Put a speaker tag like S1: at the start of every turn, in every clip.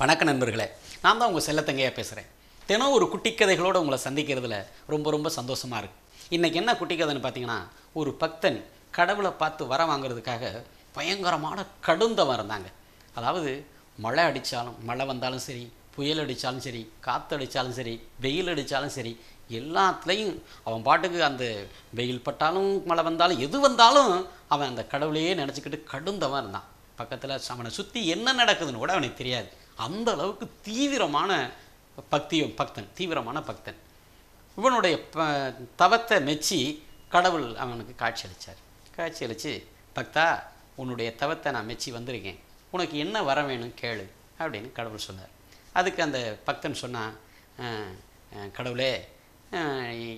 S1: வணக்க நண்பர்களே நான் தான் உங்கள் செல்லத்தங்கையாக பேசுகிறேன் தினம் ஒரு குட்டி கதைகளோடு உங்களை சந்திக்கிறதுல ரொம்ப ரொம்ப சந்தோஷமாக இருக்குது இன்றைக்கி என்ன குட்டி கதைன்னு பார்த்தீங்கன்னா ஒரு பக்தன் கடவுளை பார்த்து வர வாங்குறதுக்காக பயங்கரமான கடுந்தவன் இருந்தாங்க. அதாவது மழை அடித்தாலும் மழை வந்தாலும் சரி புயல் அடித்தாலும் சரி காற்று அடித்தாலும் சரி வெயில் அடித்தாலும் சரி எல்லாத்துலேயும் அவன் பாட்டுக்கு அந்த வெயில் பட்டாலும் மழை வந்தாலும் எது வந்தாலும் அவன் அந்த கடவுளையே நினச்சிக்கிட்டு கடுந்தவன் இருந்தான். பக்கத்தில் அவனை சுற்றி என்ன நடக்குதுன்னு கூட அவனுக்கு தெரியாது. அந்த அளவுக்கு தீவிரமான பக்தியும் பக்தன் தீவிரமான பக்தன். இவனுடைய ப தவத்தை மெச்சி கடவுள் அவனுக்கு காட்சி அளித்தார் காட்சி அளித்து பக்தா உன்னுடைய தவத்தை நான் மெச்சி வந்திருக்கேன். உனக்கு என்ன வர வேணும் கேளு அப்படின்னு கடவுள் சொன்னார். அதுக்கு அந்த பக்தன் சொன்னான் கடவுளே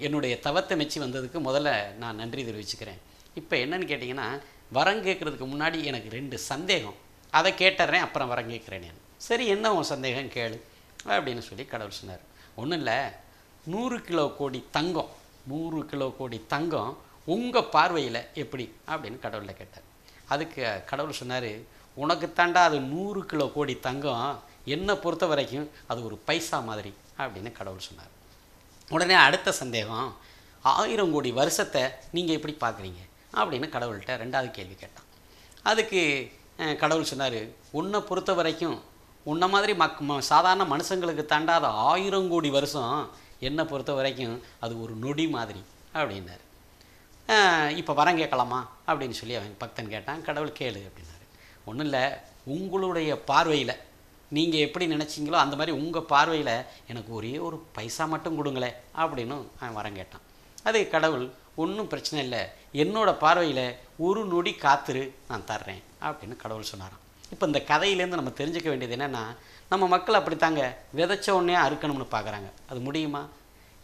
S1: என்னுடைய தவத்தை மெச்சி வந்ததுக்கு முதல்ல நான் நன்றி தெரிவிச்சுக்கிறேன். இப்போ என்னன்னு கேட்டிங்கன்னா வரம் கேட்குறதுக்கு முன்னாடி எனக்கு ரெண்டு சந்தேகம். அதை கேட்டுறேன் அப்புறம் வரம் கேட்குறேன் நான். சரி என்ன உன் சந்தேகம்? கேளு. அப்படின்னு சொல்லி கடவுள் சொன்னார். ஒன்றும் இல்லை. நூறு கிலோ கோடி தங்கம் நூறு கிலோ கோடி தங்கம் உங்கள் பார்வையில் எப்படி? அப்படின்னு கடவுளை கேட்டார். அதுக்கு கடவுள் சொன்னார் உனக்கு தாண்டா அது நூறு கிலோ கோடி தங்கம். என்னை பொறுத்த வரைக்கும் அது ஒரு பைசா மாதிரி. அப்படின்னு கடவுள் சொன்னார். உடனே அடுத்த சந்தேகம் ஆயிரம் கோடி வருஷத்தை நீங்கள் எப்படி பார்க்குறீங்க? அப்படின்னு கடவுள்கிட்ட ரெண்டாவது கேள்வி கேட்டான். அதுக்கு கடவுள் சொன்னார் உன்னை பொறுத்த வரைக்கும் உன்னை மாதிரி மக் சாதாரண மனுஷங்களுக்கு தாண்டாத ஆயிரம் கோடி வருஷம் என்னை பொறுத்த வரைக்கும் அது ஒரு நொடி மாதிரி அப்படின்னாரு. இப்போ வரம் கேட்கலாமா? அப்படின்னு சொல்லி அவன் பக்தன் கேட்டான். கடவுள் கேளு அப்படின்னாரு. ஒன்றும் இல்லை உங்களுடைய பார்வையில் நீங்கள் எப்படி நினச்சிங்களோ அந்த மாதிரி உங்கள் பார்வையில் எனக்கு ஒரே ஒரு பைசா மட்டும் கொடுங்களேன் அப்படின்னு அவன் வரம் கேட்டான். அது கடவுள் ஒன்றும் பிரச்சனை இல்லை. என்னோடய பார்வையில் ஒரு நொடி காத்துரு நான் தர்றேன் அப்படின்னு கடவுள் சொன்னாரான் இப்போ இந்த கதையிலேருந்து நம்ம தெரிஞ்சுக்க வேண்டியது என்னென்னா நம்ம மக்கள் அப்படித்தாங்க விதைச்ச உடனே அறுக்கணும்னு பார்க்குறாங்க அது முடியுமா?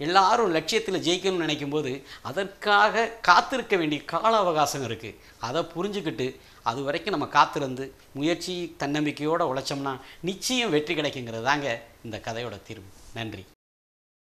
S1: எல்லாரும் லட்சியத்தில் ஜெயிக்கணும்னு நினைக்கும்போது அதற்காக காத்திருக்க வேண்டிய கால அவகாசம் இருக்குது அதை புரிஞ்சுக்கிட்டு அது வரைக்கும் நம்ம காத்திருந்து முயற்சி தன்னம்பிக்கையோடு உழைச்சோம்னா நிச்சயம் வெற்றி கிடைக்குங்கிறது தாங்க இந்த கதையோட தீர்வு. நன்றி.